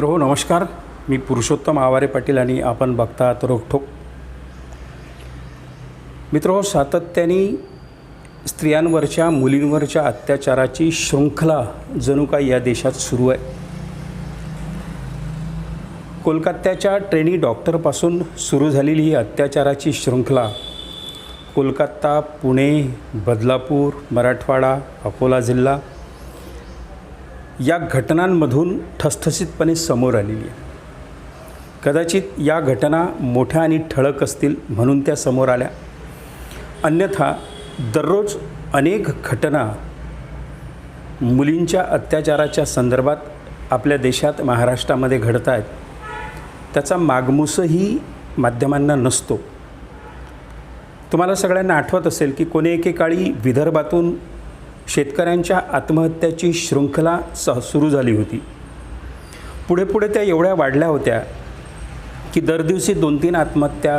मित्र हो नमस्कार. मी पुरुषोत्तम आवारे पाटील आणि आपण बघता रोखोक मित्र हो सातत्याने स्त्रियांवरच्या मुलींवरच्या अत्याचाराची शृंखला जणू काय या देशात सुरू आहे. कोलकात्याच्या ट्रेनी डॉक्टरपासून सुरू झालेली ही अत्याचाराची शृंखला कोलकाता पुणे बदलापूर मराठवाडा अकोला जिल्हा या घटनांमधून ठसठसीतपणे समोर आलेली आहे. कदाचित या घटना मोठ्या आणि ठळक असतील म्हणून त्या समोर आल्या. अन्यथा दररोज अनेक घटना मुलींच्या अत्याचाराच्या संदर्भात आपल्या देशात महाराष्ट्रामध्ये घडत आहेत त्याचा मागमूसही माध्यमांना नसतो. तुम्हाला सगळ्यांना आठवत असेल की कोणी एकेकाळी विदर्भातून शेतकऱ्यांच्या आत्महत्याची शृंखला स सुरू झाली होती. पुढे पुढे त्या एवढ्या वाढल्या होत्या की दर दिवशी दोन तीन आत्महत्या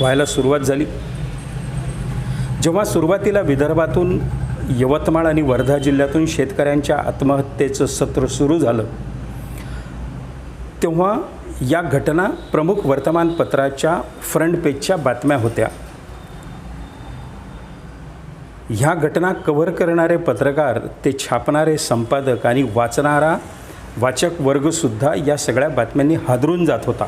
व्हायला सुरुवात झाली. जेव्हा सुरुवातीला विदर्भातून यवतमाळ आणि वर्धा जिल्ह्यातून शेतकऱ्यांच्या आत्महत्येचं सत्र सुरू झालं तेव्हा या घटना प्रमुख वर्तमानपत्राच्या फ्रंट पेजच्या बातम्या होत्या. ह्या घटना कव्हर करणारे पत्रकार ते छापणारे संपादक आणि वाचणारा वाचक वर्गसुद्धा या सगळ्या बातम्यांनी हादरून जात होता.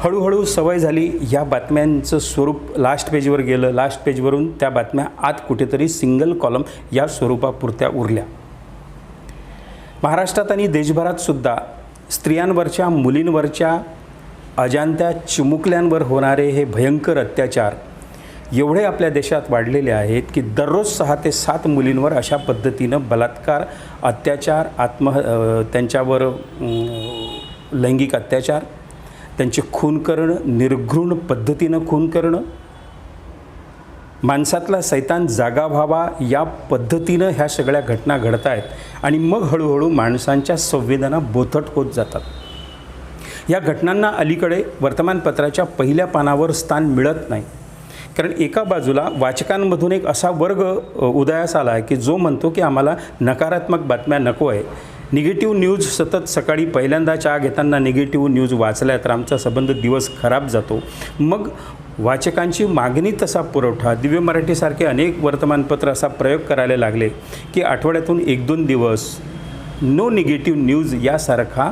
हळूहळू सवय झाली ह्या बातम्यांचं स्वरूप लास्ट पेजवर गेलं. लास्ट पेजवरून त्या बातम्या आत कुठेतरी सिंगल कॉलम या स्वरूपापुरत्या उरल्या. महाराष्ट्रात आणि देशभरात सुद्धा स्त्रियांवरच्या मुलींवरच्या अजाणत्या चिमुकल्यांवर होणारे हे भयंकर अत्याचार एवढे आपल्या देशात वाढलेले आहेत की दररोज सहा ते सात मुलींवर अशा पद्धतीनं बलात्कार अत्याचार आत्म त्यांच्यावर लैंगिक अत्याचार त्यांचे खून करणं निर्घृण पद्धतीनं खून करणं माणसातला सैतान जागा व्हावा या पद्धतीनं ह्या सगळ्या घटना घडत आहेत आणि मग हळूहळू माणसांच्या संवेदना बोथट होत जातात. या घटनांना अलीकडे वर्तमानपत्राच्या पहिल्या पानावर स्थान मिळत नाही. कारण एका बाजूला वाचकांमधून एक असा वर्ग उदयास आला आहे की जो म्हणतो की आम्हाला नकारात्मक बातम्या नको आहे. निगेटिव्ह न्यूज सतत सकाळी पहिल्यांदा चहा घेताना निगेटिव्ह न्यूज वाचल्या तर आमचा संबंध दिवस खराब जातो. मग वाचकांची मागणी तसा पुरवठा दिव्य मराठीसारखे अनेक वर्तमानपत्र असा प्रयोग करायला लागले की आठवड्यातून एक दोन दिवस नो निगेटिव्ह न्यूज यासारखा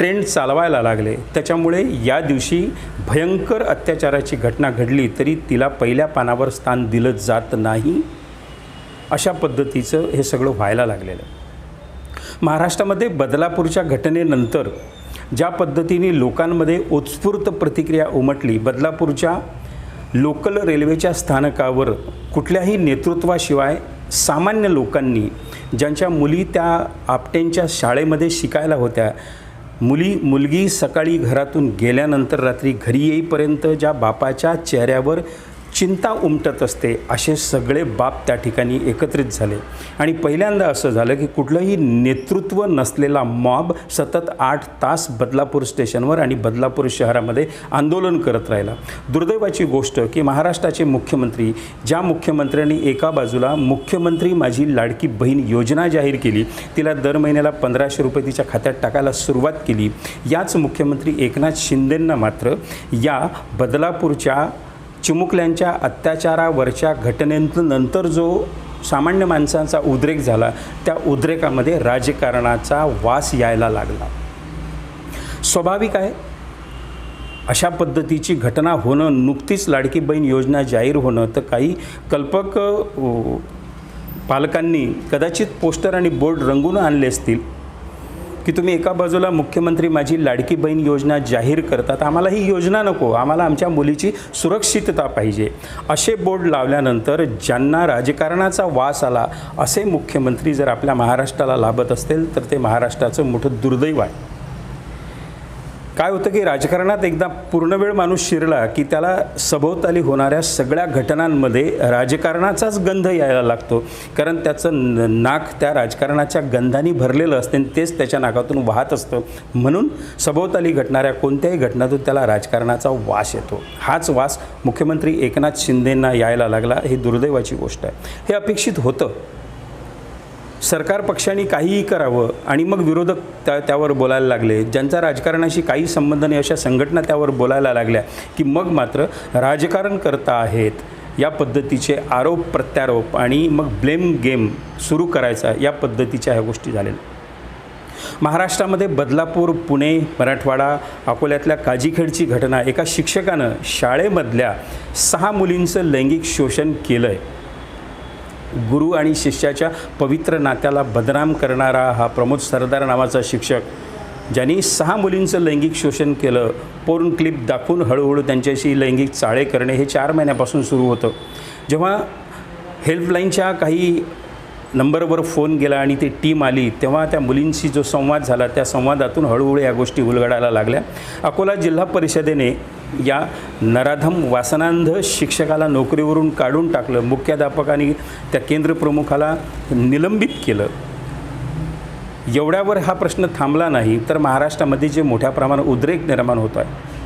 ट्रेंड चालवायला लागले. त्याच्यामुळे या दिवशी भयंकर अत्याचाराची घटना घडली तरी तिला पहिल्या पानावर स्थान दिलं जात नाही अशा पद्धतीचं हे सगळं व्हायला लागलेलं. महाराष्ट्रामध्ये बदलापूरच्या घटनेनंतर ज्या पद्धतीने लोकांमध्ये उत्स्फूर्त प्रतिक्रिया उमटली बदलापूरच्या लोकल रेल्वेच्या स्थानकावर कुठल्याही नेतृत्वाशिवाय सामान्य लोकांनी ज्यांच्या मुली त्या आपटेंच्या शाळेमध्ये शिकायला होत्या मुली मुलगी सकाळी घरातून गेल्यानंतर रात्री घरी येईपर्यंत ज्या बापाच्या चेहऱ्यावर चिंता उमटत असते असे सगळे बाप त्या ठिकाणी एकत्रित झाले. आणि पहिल्यांदा असं झालं की कुठलंही नेतृत्व नसलेला मॉब सतत आठ तास बदलापूर स्टेशनवर आणि बदलापूर शहरामध्ये आंदोलन करत राहिला. दुर्दैवाची गोष्ट की महाराष्ट्राचे मुख्यमंत्री ज्या मुख्यमंत्र्यांनी एका बाजूला मुख्यमंत्री माझी लाडकी बहीण योजना जाहीर केली तिला दर महिन्याला पंधराशे रुपये तिच्या खात्यात टाकायला सुरुवात केली. याच मुख्यमंत्री एकनाथ शिंदेंना मात्र या बदलापूरच्या चिमुकल्यांच्या अत्याचारावरच्या घटनेनंतर जो सामान्य माणसांचा उद्रेक झाला त्या उद्रेकामध्ये राजकारणाचा वास यायला लागला. स्वाभाविक आहे अशा पद्धतीची घटना होणं नुकतीच लाडकी बहीण योजना जाहीर होणं तर काही कल्पक पालकांनी कदाचित पोस्टर आणि बोर्ड रंगून आणले असतील. की तुम्ही एका बाजूला मुख्यमंत्री माझी लाडकी बहीण योजना जाहीर करतात आम्हाला ही योजना नको. आम्हाला आमच्या मुलीची सुरक्षितता पाहिजे. असे बोर्ड लावल्यानंतर ज्यांना राजकारणाचा वास आला असे मुख्यमंत्री जर आपल्या महाराष्ट्राला लाभत असतील तर ते महाराष्ट्राचं मोठं दुर्दैव आहे. काय होतं की राजकारणात एकदा पूर्णवेळ माणूस शिरला की त्याला सभोवताली होणाऱ्या सगळ्या घटनांमध्ये राजकारणाचाच गंध यायला लागतो. कारण त्याचं न- नाक त्या राजकारणाच्या गंधाने भरलेलं असते आणि तेच त्याच्या नाकातून वाहत असतं. म्हणून सभोवताली घटणाऱ्या कोणत्याही घटनातून त्याला राजकारणाचा वास येतो. हाच वास मुख्यमंत्री एकनाथ शिंदेंना यायला लागला. ही दुर्दैवाची गोष्ट आहे. हे अपेक्षित होतं. सरकार पक्षाने काहीही करावं आणि मग विरोधक त्या त्यावर बोलायला लागले. ज्यांचा राजकारणाशी काही संबंध नाही अशा संघटना त्यावर बोलायला लागल्या की मग मात्र राजकारण करता आहेत या पद्धतीचे आरोप प्रत्यारोप आणि मग ब्लेम गेम सुरू करायचा या पद्धतीच्या ह्या गोष्टी झालेल्या. महाराष्ट्रामध्ये बदलापूर पुणे मराठवाडा अकोल्यातल्या काजीखेडची घटना एका शिक्षकानं शाळेमधल्या सहा मुलींचं लैंगिक शोषण केलं आहे गुरु आणि शिष्याच्या पवित्र नात्याला बदनाम करणारा हा प्रमोद सरदार नावाचा शिक्षक ज्यांनी सहा मुलींचं लैंगिक शोषण केलं पोर्न क्लिप दाखवून हळूहळू त्यांच्याशी लैंगिक चाळे करणे हे चार महिन्यापासून सुरू होतं. जेव्हा हेल्पलाईनच्या काही नंबरवर फोन गेला आणि ती टीम आली तेव्हा त्या मुलींशी जो संवाद झाला त्या संवादातून हळूहळू या गोष्टी उलगडायला लागल्या. अकोला जिल्हा परिषदेने या नराधम वासनांध शिक्षकाला नोकरीवरून काढून टाकलं मुख्याध्यापकाने त्या केंद्रप्रमुखाला निलंबित केलं. एवढ्यावर हा प्रश्न थांबला नाही तर महाराष्ट्रामध्ये जे मोठ्या प्रमाणात उद्रेक निर्माण होत आहे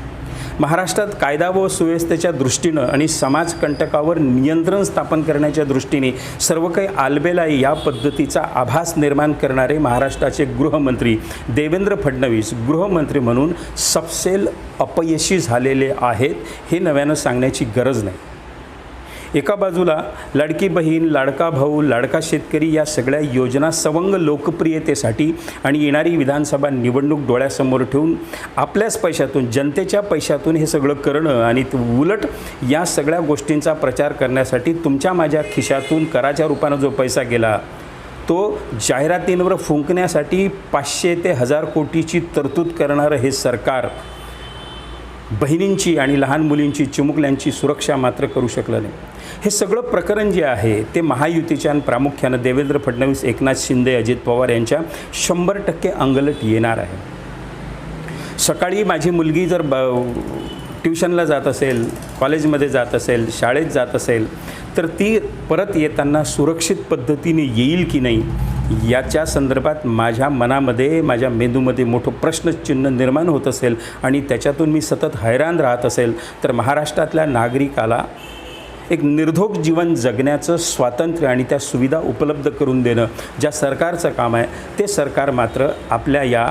महाराष्ट्रात कायदा व सुव्यवस्थेच्या दृष्टीनं आणि समाजकंटकावर नियंत्रण स्थापन करण्याच्या दृष्टीने सर्व काही आलबेलाई या पद्धतीचा आभास निर्माण करणारे महाराष्ट्राचे गृहमंत्री देवेंद्र फडणवीस गृहमंत्री म्हणून सपसेल अपयशी झालेले आहेत हे नव्यानं सांगण्याची गरज नाही. एका बाजूला लाडकी बहीण लाडका भाऊ लाडका शेतकरी या सगळ्या योजना सवंग लोकप्रियतेसाठी आणि येणारी विधानसभा निवडणूक डोळ्यासमोर ठेवून आपल्याच पैशातून जनतेच्या पैशातून हे सगळं करणं आणि उलट या सगळ्या गोष्टींचा प्रचार करण्यासाठी तुमच्या माझ्या खिशातून कराच्या रूपानं जो पैसा गेला तो जाहिरातींवर फुंकण्यासाठी पाचशे ते हजार कोटीची तरतूद करणारं हे सरकार बहिणींची आणि लहान मुलींची चिमुकल्यांची सुरक्षा मात्र करू शकलं नाही. हे सगळं प्रकरण जे आहे ते महायुतीच्या आणि प्रामुख्यानं देवेंद्र फडणवीस एकनाथ शिंदे अजित पवार यांच्या शंभर टक्के अंगलट येणार आहे. सकाळी माझी मुलगी जर ब ट्युशनला जात असेल कॉलेजमध्ये जात असेल शाळेत जात असेल तर ती परत येताना सुरक्षित पद्धतीने येईल की नाही याच्या संदर्भात माझ्या मनामध्ये माझ्या मेंदूमध्ये मोठं प्रश्नचिन्ह निर्माण होत असेल आणि त्याच्यातून मी सतत हैराण राहत असेल तर महाराष्ट्रातल्या नागरिकाला एक निर्धोक जीवन जगण्याचं स्वातंत्र्य आणि त्या सुविधा उपलब्ध करून देणं ज्या सरकारचं काम आहे ते सरकार मात्र आपल्या या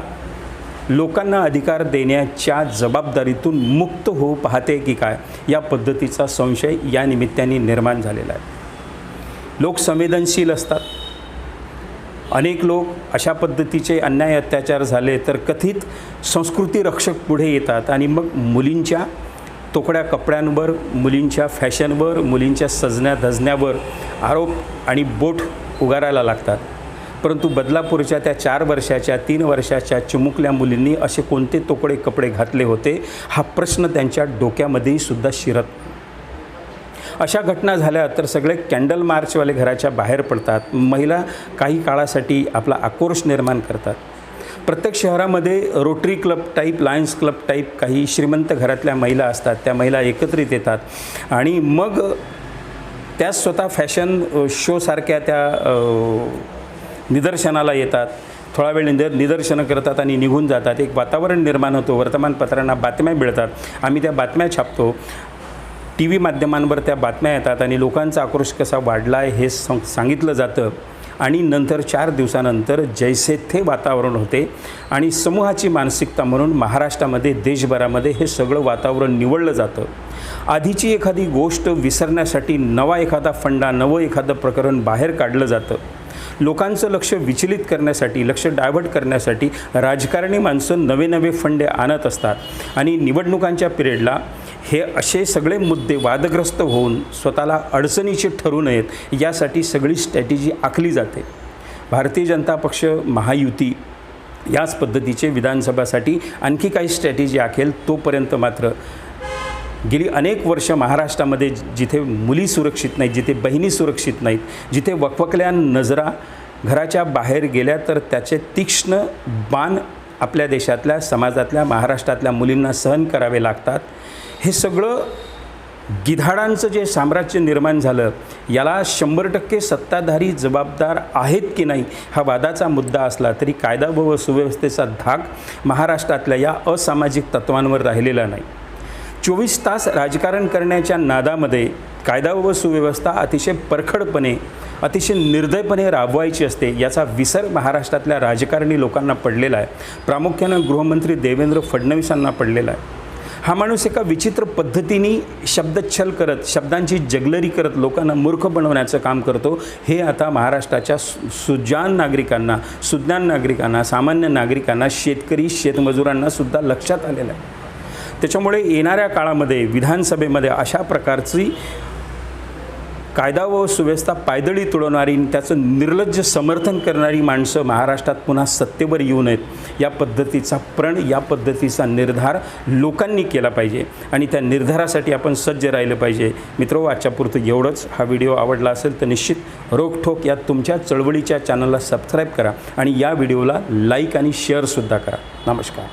लोकांना अधिकार देण्याच्या जबाबदारीतून मुक्त होऊ पाहते की काय या पद्धतीचा संशय या निमित्ताने निर्माण झालेला आहे. लोक संवेदनशील असतात. अनेक लोक अशा पद्धतीचे अन्याय अत्याचार झाले तर कथित संस्कृती रक्षक पुढे येतात आणि मग मुलींच्या तोकड्या कपड्यांवर मुलींच्या फॅशनवर मुलींच्या सजण्या धजण्यावर आरोप आणि बोट उगारायला लागतात. परंतु बदलापूरच्या त्या चार वर्षाच्या तीन वर्षाच्या चिमुकल्या मुलींनी असे कोणते तोकडे कपडे घातले होते हा प्रश्न त्यांच्या डोक्यामध्येही सुद्धा शिरत अशा घटना झाल्या तर सगळे कॅन्डल मार्चवाले घराच्या बाहेर पडतात. महिला काही काळासाठी आपला आक्रोश निर्माण करतात. प्रत्येक शहरामध्ये Rotary club type Lions club type काही श्रीमंत घरातल्या महिला असतात. त्या महिला एकत्रित येतात. आणि मग त्या स्वतः फॅशन शोसारख्या त्या निदर्शनाला येतात. थोडा वेळ निदर निदर्शनं करतात आणि निघून जातात. एक वातावरण निर्माण होतं. वर्तमानपत्रांना बातम्या मिळतात. आम्ही त्या बातम्या छापतो. टी व्ही माध्यमांवर त्या बातम्या येतात आणि लोकांचा आक्रोश कसा वाढला आहे हे सांगितलं जातं. आणि नंतर चार दिवसानंतर जैसे थे वातावरण होते. आणि समूहाची मानसिकता म्हणून महाराष्ट्रामध्ये देशभरामध्ये हे सगळं वातावरण निवडलं जातं. आधीची एखादी गोष्ट विसरण्यासाठी नवा एखादा फंडा नवं एखादं प्रकरण बाहेर काढलं जातं. लोकांचं लक्ष विचलित करण्यासाठी लक्ष डायव्हर्ट करण्यासाठी राजकारणी माणसं नवे नवे फंडे आणत असतात. आणि निवडणुकांच्या पिरियडला हे असे सगळे मुद्दे वादग्रस्त होऊन स्वतःला अडचणीचे ठरू नयेत यासाठी सगळी स्ट्रॅटेजी आखली जाते. भारतीय जनता पक्ष महायुती याच पद्धतीचे विधानसभासाठी आणखी काही स्ट्रॅटेजी आखेल तोपर्यंत मात्र गेली अनेक वर्ष महाराष्ट्रामध्ये जिथे मुली सुरक्षित नाहीत जिथे बहिणी सुरक्षित नाहीत जिथे वकवकल्या नजरा घराच्या बाहेर गेल्या तर त्याचे तीक्ष्ण बाण आपल्या देशातल्या समाजातल्या महाराष्ट्रातल्या मुलींना सहन करावे लागतात. हे सगळं गिधाडांचं जे साम्राज्य निर्माण झालं याला शंभर टक्के सत्ताधारी जबाबदार आहेत की नाही हा वादाचा मुद्दा असला तरी कायदा व सुव्यवस्थेचा धाक महाराष्ट्रातल्या या असामाजिक तत्वांवर राहिलेला नाही. चोवीस तास राजकारण करण्याच्या नादामध्ये कायदा व सुव्यवस्था अतिशय परखडपणे अतिशय निर्दयपणे राबवायची असते याचा विसर महाराष्ट्रातल्या राजकारणी लोकांना पडलेला आहे. प्रामुख्यानं गृहमंत्री देवेंद्र फडणवीसांना पडलेला आहे. हा माणूस एका विचित्र पद्धतीने शब्दच्छल करत शब्दांची जगलरी करत लोकांना मूर्ख बनवण्याचं काम करतो. हे आता महाराष्ट्राच्या सु सुजान नागरिकांना सुज्ञान नागरिकांना सामान्य नागरिकांना शेतकरी शेतमजुरांना सुद्धा लक्षात आलेलं आहे. त्याच्यामुळे येणाऱ्या काळामध्ये विधानसभेमध्ये अशा प्रकारची कायदा व सुव्यवस्था पायदळी तुडवणारी आणि त्याचं निर्लज्ज समर्थन करणारी माणसं महाराष्ट्रात पुन्हा सत्तेवर येऊ नयेत. या पद्धतीचा प्रण या पद्धतीचा निर्धार लोकांनी केला पाहिजे आणि त्या निर्धारासाठी आपण सज्ज राहिलं पाहिजे. मित्र आजच्यापुरतं एवढंच. हा व्हिडिओ आवडला असेल तर निश्चित रोखठोक या तुमच्या चळवळीच्या चॅनलला सबस्क्राईब करा आणि या व्हिडिओला लाईक आणि शेअरसुद्धा करा. नमस्कार.